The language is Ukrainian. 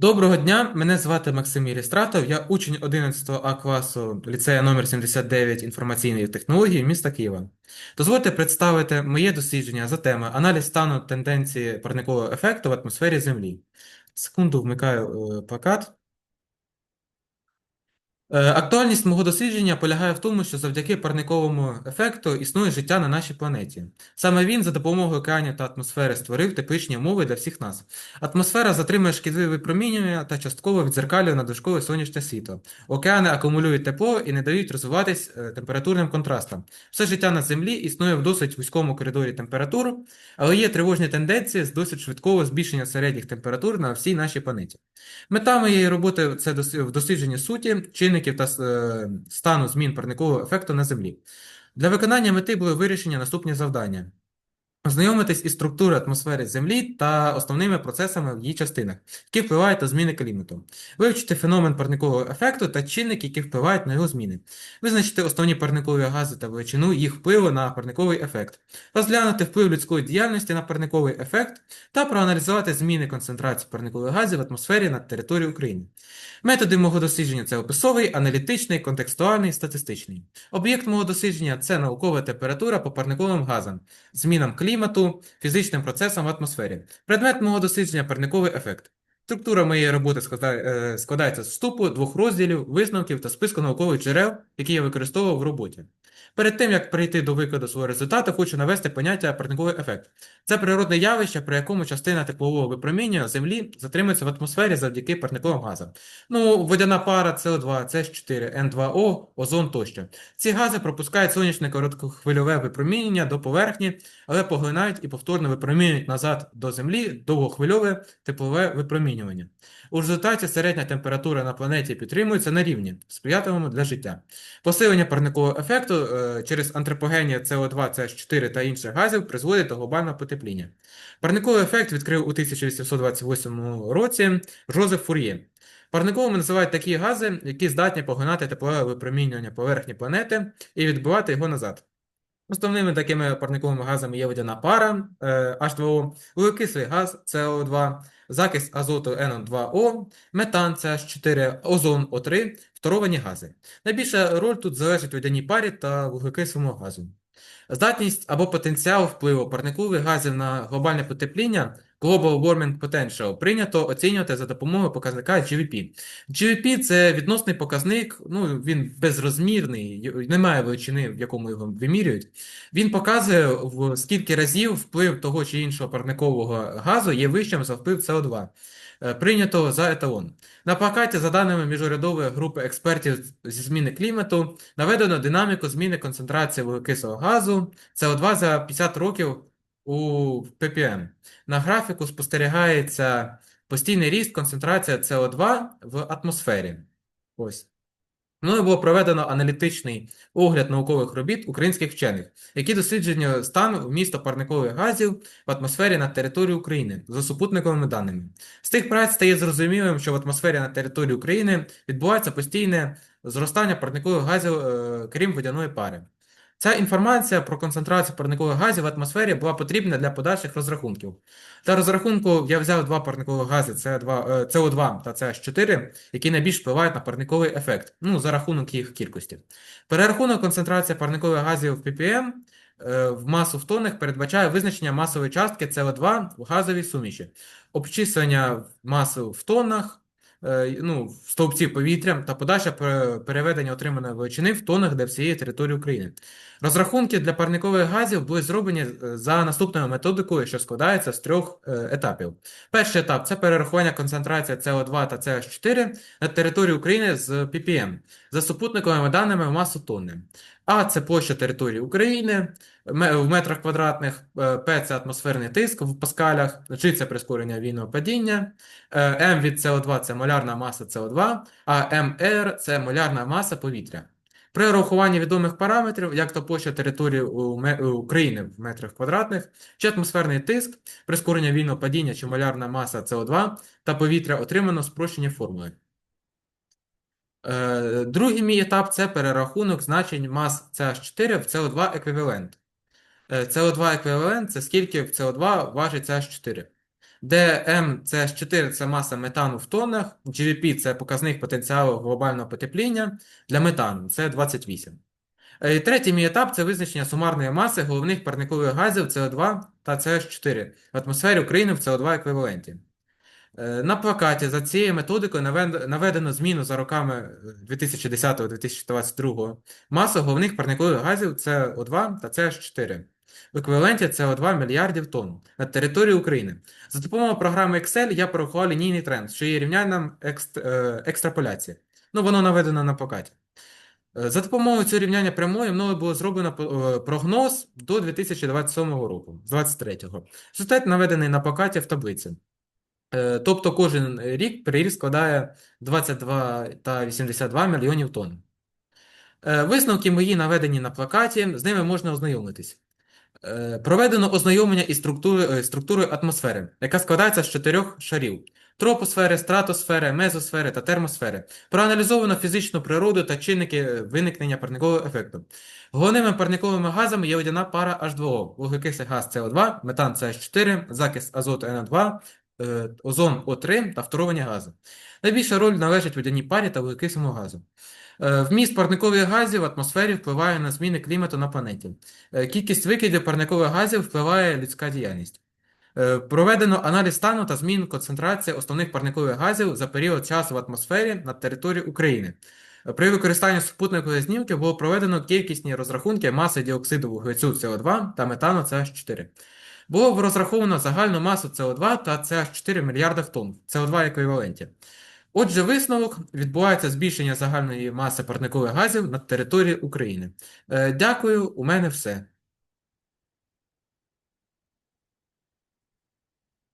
Доброго дня, мене звати Максим Єлістратов, я учень 11 А класу ліцею номер 79 інформаційної технології міста Києва. Дозвольте представити моє дослідження за темою аналіз стану тенденції парникового ефекту в атмосфері Землі. Секунду вмикаю е, плакат. Е, Актуальність мого дослідження полягає в тому, що завдяки парниковому ефекту існує життя на нашій планеті. Саме він за допомогою океанів та атмосфери створив тепличні умови для всіх нас. Атмосфера затримує шкідливі випромінювання та частково відзеркалює надвижкове сонячне світло. Океани акумулюють тепло і не дають розвиватись е, температурним контрастам. Все життя на Землі існує в досить вузькому коридорі температур, але є тривожні тенденції з досить швидкого збільшення середніх температур на всій нашій планеті. Мета моєї роботи це в дослідженні суті, чинників та е, стану змін парникового ефекту на Землі. Для виконання мети були вирішені наступні завдання. Ознайомитись із структурою атмосфери Землі та основними процесами в її частинах, які впливають на зміни клімату, вивчити феномен парникового ефекту та чинники, які впливають на його зміни, визначити основні парникові гази та величину їх впливу на парниковий ефект, розглянути вплив людської діяльності на парниковий ефект та проаналізувати зміни концентрації парникових газів в атмосфері на території України. Методи мого дослідження це описовий, аналітичний, контекстуальний, статистичний. Об'єкт мого дослідження це наукова температура по парниковим газам, змінам клімату, фізичним процесам в атмосфері. Предмет мого дослідження парниковий ефект. Структура моєї роботи е, складається з вступу, двох розділів, висновків та списку наукових джерел, які я використовував в роботі. Перед тим, як перейти до викладу свого результату, хочу навести поняття парниковий ефект. Це природне явище, при якому частина теплового випромінювання Землі затримується в атмосфері завдяки парниковим газам. Ну, водяна пара СО2, С4, Н2О, озон тощо. Ці гази пропускають сонячне короткохвильове випромінення до поверхні, але поглинають і повторно випромінюють назад до Землі довгохвильове теплове випромінювання. У результаті середня температура на планеті підтримується на рівні, сприятливому для життя. Посилення парникового ефекту е, через антропогенія СО2, СH4 та інших газів призводить до глобального потепління. Парниковий ефект відкрив у 1828 році Жозеф Фур'є. Парниковими називають такі гази, які здатні поглинати теплове випромінювання поверхні планети і відбивати його назад. Основними такими парниковими газами є водяна пара е, H2O, вуглекислий газ СО2, закись азоту NO2O, метан CH4, озон О3, фторовані гази. Найбільша роль тут залежить водяній парі та вуглекислому газу. Здатність або потенціал впливу парникових газів на глобальне потепління Global Warming Potential прийнято оцінювати за допомогою показника GWP. GWP – це відносний показник, ну він безрозмірний, немає величини, в якому його вимірюють. Він показує, в скільки разів вплив того чи іншого парникового газу є вищим за вплив СО2, е, прийнято за еталон. На плакаті, за даними міжурядової групи експертів зі зміни клімату, наведено динаміку зміни концентрації вуглекислого газу СО2 за 50 років у ppm. На графіку спостерігається постійний ріст концентрації СО2 в атмосфері. Ось. Мною було проведено аналітичний огляд наукових робіт українських вчених, які досліджені стан вмісту парникових газів в атмосфері на території України за супутниковими даними. З тих праць стає зрозумілим, що в атмосфері на території України відбувається постійне зростання парникових газів, е, крім водяної пари. Ця інформація про концентрацію парникових газів в атмосфері була потрібна для подальших розрахунків. Для розрахунку я взяв два парникових гази СО2, е, СО2 та CH4, які найбільш впливають на парниковий ефект, ну, за рахунок їх кількості. Перерахунок концентрації парникових газів в ppm е, в масу в тоннах передбачає визначення масової частки СО2 в газовій суміші, обчислення маси в тоннах, ну, в стовпці повітря та пере- переведення отриманої величини в тоннах для всієї території України. Розрахунки для парникових газів були зроблені е, за наступною методикою, що складається з трьох е, етапів. Перший етап це перерахування концентрації СО2 та CH4 на території України з ppm за супутниковими даними масу тонни. А це площа території України в метрах квадратних, е, П це атмосферний тиск в паскалях, G це прискорення війного падіння, е, М від СО2 це молярна маса СО2, а МР це молярна маса повітря. При рахуванні відомих параметрів, як то площа території України в метрах квадратних, чи атмосферний тиск, прискорення вільного падіння чи молярна маса СО2 та повітря отримано спрощені формули. Е, Другий мій етап це перерахунок значень мас CH4 в CO2 еквівалент. Е, CO2 еквівалент це скільки в CO2 важить CH4. Де М це 4 це маса метану в тоннах, GVP це показник потенціалу глобального потепління для метану, це 28. Е, і Третій мій етап це визначення сумарної маси головних парникових газів СО2 та CH4 в атмосфері України в СО2 еквіваленті. Е, На плакаті за цією методикою наведено зміну за роками 2010-2022 масу головних парникових газів СО2 та CH4 в еквіваленті СО2 мільярдів тонн на території України. За допомогою програми Excel я порахував лінійний тренд, що є рівнянням екст- е, екстраполяції. Ну, воно наведено на плакаті. Е, За допомогою цього рівняння прямої мною було зроблено е, прогноз до 2027 року, з 23-го. Результат наведений на плакаті в таблиці. Тобто кожен рік приріст складає 22 та 82 мільйонів тонн. Висновки мої наведені на плакаті, з ними можна ознайомитись. Е, Проведено ознайомлення із структури- е, структурою атмосфери, яка складається з чотирьох шарів: тропосфери, стратосфери, мезосфери та термосфери. Проаналізовано фізичну природу та чинники е, виникнення парникового ефекту. Головними парниковими газами є водяна пара H2O, вуглекислий газ СО2, метан CH4, закис азоту NO2, е, озон О3 та фторовані гази. Найбільша роль належить водяній парі та вуглекислому газу. Е, Вміст парникових газів в атмосфері впливає на зміни клімату на планеті. Е, Кількість викидів парникових газів впливає людська діяльність. Е, Проведено аналіз стану та змін концентрації основних парникових газів за період часу в атмосфері на території України. При використанні супутникових знімків було проведено кількісні розрахунки маси діоксиду вуглецю СО2 та метану CH4. Було розраховано загальну масу СО2 та CH4 в мільярдах тонн СО2 еквіваленті. Отже, висновок відбувається збільшення загальної маси парникових газів на території України. Е, Дякую, у мене все.